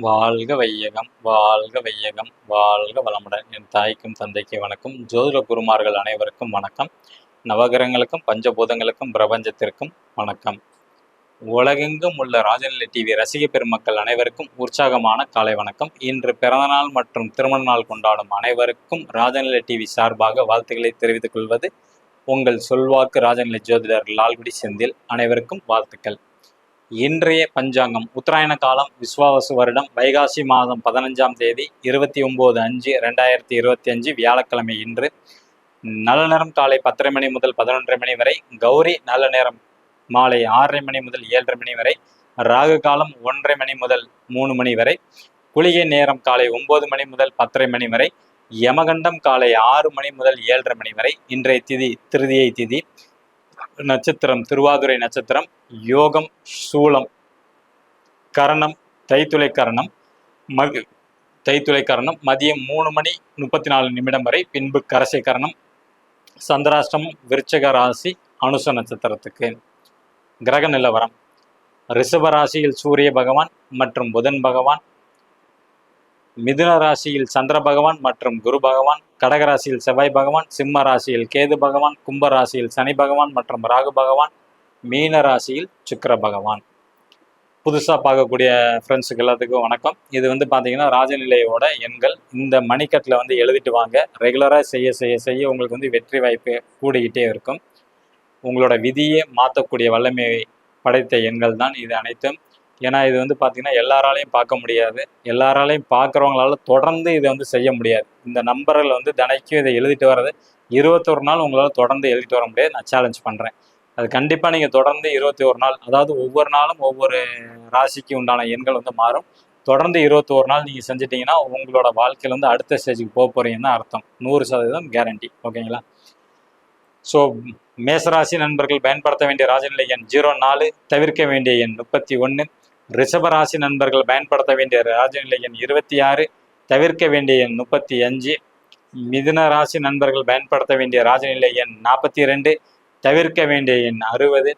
வாழ்க வையகம் வாழ்க வையகம் வாழ்க வளமுடன். என் தாய்க்கும் தந்தைக்கு வணக்கம். ஜோதிட குருமார்கள் அனைவருக்கும் வணக்கம். நவகிரகங்களுக்கும் பஞ்சபூதங்களுக்கும் பிரபஞ்சத்திற்கும் வணக்கம். உலகெங்கும் உள்ள ராஜநிலை டிவி ரசிக பெருமக்கள் அனைவருக்கும் உற்சாகமான காலை வணக்கம். இன்று பிறந்தநாள் மற்றும் திருமண நாள் கொண்டாடும் அனைவருக்கும் ராஜநிலை டிவி சார்பாக வாழ்த்துக்களை தெரிவித்துக் கொள்வது உங்கள் சொல்வாக்கு ராஜநிலை ஜோதிடர் லால்குடி செந்தில். அனைவருக்கும் வாழ்த்துக்கள். இன்றைய பஞ்சாங்கம் உத்தராயண காலம் விஸ்வாவசு வருடம் வைகாசி மாதம் பதினஞ்சாம் தேதி இருபத்தி ஒம்பது அஞ்சு ரெண்டாயிரத்தி இருபத்தி அஞ்சு வியாழக்கிழமை இன்று நல்ல நேரம் காலை பத்தரை மணி முதல் பதினொன்றரை மணி வரை கௌரி நல்ல நேரம் மாலை ஆறரை மணி முதல் ஏழரை மணி வரை ராகு காலம் ஒன்றரை மணி முதல் மூணு மணி வரை குளிகை நேரம் காலை ஒன்பது மணி முதல் பத்தரை மணி வரை யமகண்டம் காலை ஆறு மணி முதல் ஏழரை மணி வரை இன்றைய திதி திருதியை திதி நட்சத்திரம் திருவாதுரை நட்சத்திரம் யோகம் சூலம் கரணம் தைத்துளை கரணம் மகு தைத்துளை கரணம் மதியம் மூணு மணி முப்பத்தி நாலு நிமிடம் வரை பின்பு கரசை கரணம் சந்திராஷ்டமம் விருச்சக ராசி அனுச நட்சத்திரத்துக்கு. கிரக நிலவரம் ரிஷப ராசியில் சூரிய பகவான் மற்றும் புதன் பகவான் மிதுன ராசியில் சந்திர பகவான் மற்றும் குரு பகவான் கடக ராசியில் செவ்வாய் பகவான் சிம்ம ராசியில் கேது பகவான் கும்ப ராசியில் சனி பகவான் மற்றும் ராகு பகவான் மீன ராசியில் சுக்கர பகவான். புதுசாக பார்க்கக்கூடிய ஃப்ரெண்ட்ஸுக்கு எல்லாத்துக்கும் வணக்கம். இது வந்து பார்த்தீங்கன்னா ராஜநிலையோட எண்கள். இந்த மணிக்கட்டில் வந்து எழுதிட்டு வாங்க. ரெகுலராக செய்ய செய்ய செய்ய உங்களுக்கு வந்து வெற்றி வாய்ப்பு கூடிக்கிட்டே இருக்கும். உங்களோட விதியை மாற்றக்கூடிய வல்லமை படைத்த எண்கள் தான் இது அனைத்தும். ஏன்னா இது வந்து பார்த்தீங்கன்னா எல்லாராலையும் பார்க்க முடியாது. எல்லாராலையும் பார்க்குறவங்களால தொடர்ந்து இதை வந்து செய்ய முடியாது. இந்த நம்பரில் வந்து தினைக்கும் இதை எழுதிட்டு வர்றது இருபத்தொரு நாள் உங்களால் தொடர்ந்து எழுதிட்டு வர முடியாது. நான் சேலஞ்ச் பண்ணுறேன் அது கண்டிப்பாக நீங்கள் தொடர்ந்து இருபத்தி ஒரு நாள் அதாவது ஒவ்வொரு நாளும் ஒவ்வொரு ராசிக்கு உண்டான எண்கள் வந்து மாறும். தொடர்ந்து இருபத்தி ஒரு நாள் நீங்கள் செஞ்சிட்டிங்கன்னா உங்களோட வாழ்க்கையில் வந்து அடுத்த ஸ்டேஜுக்கு போக போகிறீங்கன்னு அர்த்தம். நூறு சதவீதம் கேரண்டி ஓகேங்களா ஸோ மேசராசி நண்பர்கள் பயன்படுத்த வேண்டிய ராஜநிலை எண் ஜீரோ நாலு தவிர்க்க வேண்டிய எண் முப்பத்தி ஒன்று ரிஷபராசி நண்பர்கள் பயன்படுத்த வேண்டிய ராஜநிலை எண் இருபத்தி ஆறு தவிர்க்க வேண்டிய எண் முப்பத்தி அஞ்சு மிதுன ராசி நண்பர்கள் பயன்படுத்த வேண்டிய ராஜநிலை எண் நாற்பத்தி ரெண்டு தவிர்க்க வேண்டிய எண் அறுபது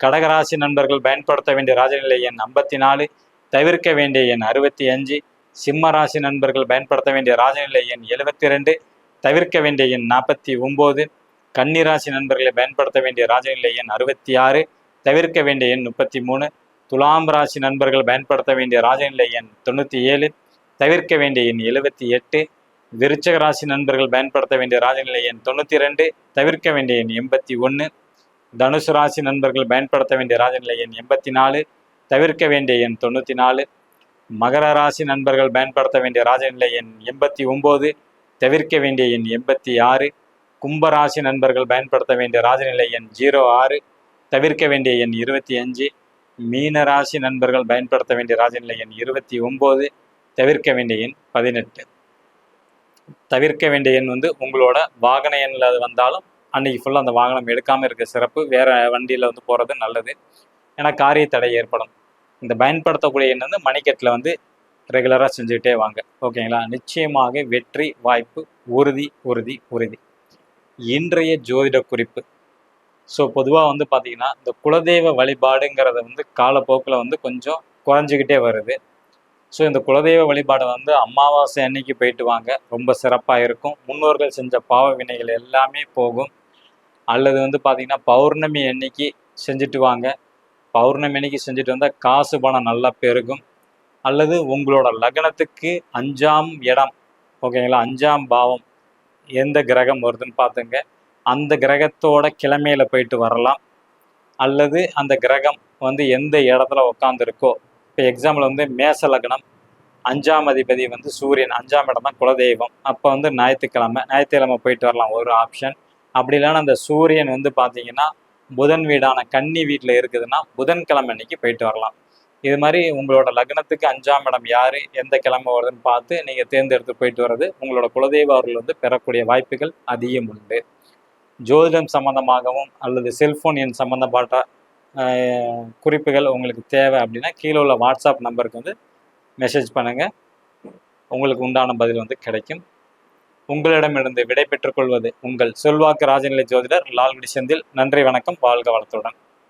கடகராசி நண்பர்கள் பயன்படுத்த வேண்டிய ராஜநிலை எண் ஐம்பத்தி நாலு தவிர்க்க வேண்டிய எண் அறுபத்தி அஞ்சு சிம்ம ராசி நண்பர்கள் பயன்படுத்த வேண்டிய ராஜநிலை எண் எழுபத்தி ரெண்டு தவிர்க்க வேண்டிய எண் நாற்பத்தி ஒம்பது கன்னிராசி நண்பர்களை பயன்படுத்த வேண்டிய ராஜநிலை எண் அறுபத்தி ஆறு தவிர்க்க வேண்டிய எண் முப்பத்தி மூணு துலாம் ராசி நண்பர்கள் பயன்படுத்த வேண்டிய ராஜநிலை எண் தொண்ணூற்றி ஏழு தவிர்க்க வேண்டிய எண் எழுபத்தி எட்டு விருச்சக ராசி நண்பர்கள் பயன்படுத்த வேண்டிய ராஜநிலை எண் தொண்ணூற்றி ரெண்டு தவிர்க்க வேண்டிய எண் எண்பத்தி ஒன்று தனுசு ராசி நண்பர்கள் பயன்படுத்த வேண்டிய ராஜநிலை எண் எண்பத்தி நாலு தவிர்க்க வேண்டிய எண் தொண்ணூற்றி நாலு மகர ராசி நண்பர்கள் பயன்படுத்த வேண்டிய ராஜநிலை எண் எண்பத்தி ஒம்பது தவிர்க்க வேண்டிய எண் எண்பத்தி ஆறு கும்பராசி நண்பர்கள் பயன்படுத்த வேண்டிய ராஜநிலை எண் ஜீரோ ஆறு தவிர்க்க வேண்டிய எண் இருபத்தி அஞ்சு மீனராசி நண்பர்கள் பயன்படுத்த வேண்டிய ராஜநிலை எண் இருபத்தி ஒம்பது தவிர்க்க வேண்டிய எண் பதினெட்டு. தவிர்க்க வேண்டிய எண் வந்து உங்களோட வாகன எண்ணில் அது வந்தாலும் அன்னைக்கு ஃபுல்லாக அந்த வாகனம் எடுக்காமல் இருக்க சிறப்பு வேறு வண்டியில் வந்து போகிறது நல்லது. ஏன்னா காரிய தடை ஏற்படும். இந்த பயன்படுத்தக்கூடிய எண் வந்து மணிக்கட்டில் வந்து ரெகுலராக செஞ்சுக்கிட்டே வாங்க. ஓகேங்களா? நிச்சயமாக வெற்றி வாய்ப்பு உறுதி உறுதி உறுதி. இன்றைய ஜோதிட குறிப்பு. ஸோ பொதுவாக வந்து பார்த்தீங்கன்னா இந்த குலதெய்வ வழிபாடுங்கிறத வந்து காலப்போக்கில் வந்து கொஞ்சம் குறைஞ்சிக்கிட்டே வருது. ஸோ இந்த குலதெய்வ வழிபாடை வந்து அமாவாசை அன்னைக்கு போயிட்டு வாங்க. ரொம்ப சிறப்பாக இருக்கும். முன்னோர்கள் செஞ்ச பாவ வினைகள் எல்லாமே போகும். அல்லது வந்து பார்த்திங்கன்னா பௌர்ணமி அன்னைக்கு செஞ்சுட்டு வாங்க. பௌர்ணமி அன்னைக்கு செஞ்சுட்டு வந்தால் காசு பணம் நல்லா பெருகும். அல்லது உங்களோட லக்னத்துக்கு அஞ்சாம் இடம். ஓகேங்களா? அஞ்சாம் பாவம். எந்த கிரகம் வருதுன்னு பார்த்துங்க. அந்த கிரகத்தோட கிழமையில போயிட்டு வரலாம். அல்லது அந்த கிரகம் வந்து எந்த இடத்துல உட்காந்துருக்கோ இப்போ எக்ஸாம்பிள் வந்து மேச லக்னம். அஞ்சாம் அதிபதி வந்து சூரியன். அஞ்சாம் இடம் தான் குலதெய்வம். அப்போ வந்து ஞாயிற்றுக்கிழமை ஞாயிற்றுக்கிழமை போயிட்டு வரலாம் ஒரு ஆப்ஷன் அப்படி இல்லைன்னா அந்த சூரியன் வந்து பார்த்தீங்கன்னா புதன் வீடான கன்னி வீட்டில் இருக்குதுன்னா புதன்கிழமை அன்னைக்கு போயிட்டு வரலாம். இது மாதிரி உங்களோட லக்னத்துக்கு அஞ்சாம் இடம் யார்? எந்த கிழமை வருதுன்னு பார்த்து நீங்கள் தேர்ந்தெடுத்து போயிட்டு வர்றது உங்களோட குலதெய்வ அவர்கள் வந்து பெறக்கூடிய வாய்ப்புகள் அதிகம் உண்டு. ஜோதிடம் சம்மந்தமாகவும் அல்லது செல்ஃபோன் எண் சம்மந்தப்பட்ட குறிப்புகள் உங்களுக்கு தேவை அப்படின்னா கீழே உள்ள வாட்ஸ்அப் நம்பருக்கு வந்து மெசேஜ் பண்ணுங்கள் உங்களுக்கு உண்டான பதில் வந்து கிடைக்கும். உங்களிடமிருந்து விடை பெற்றுக்கொள்வது உங்கள் செல்வாக்கு ராஜநிலை ஜோதிடர் லால்குடி செந்தில். நன்றி வணக்கம். வாழ்க வளத்துடன்.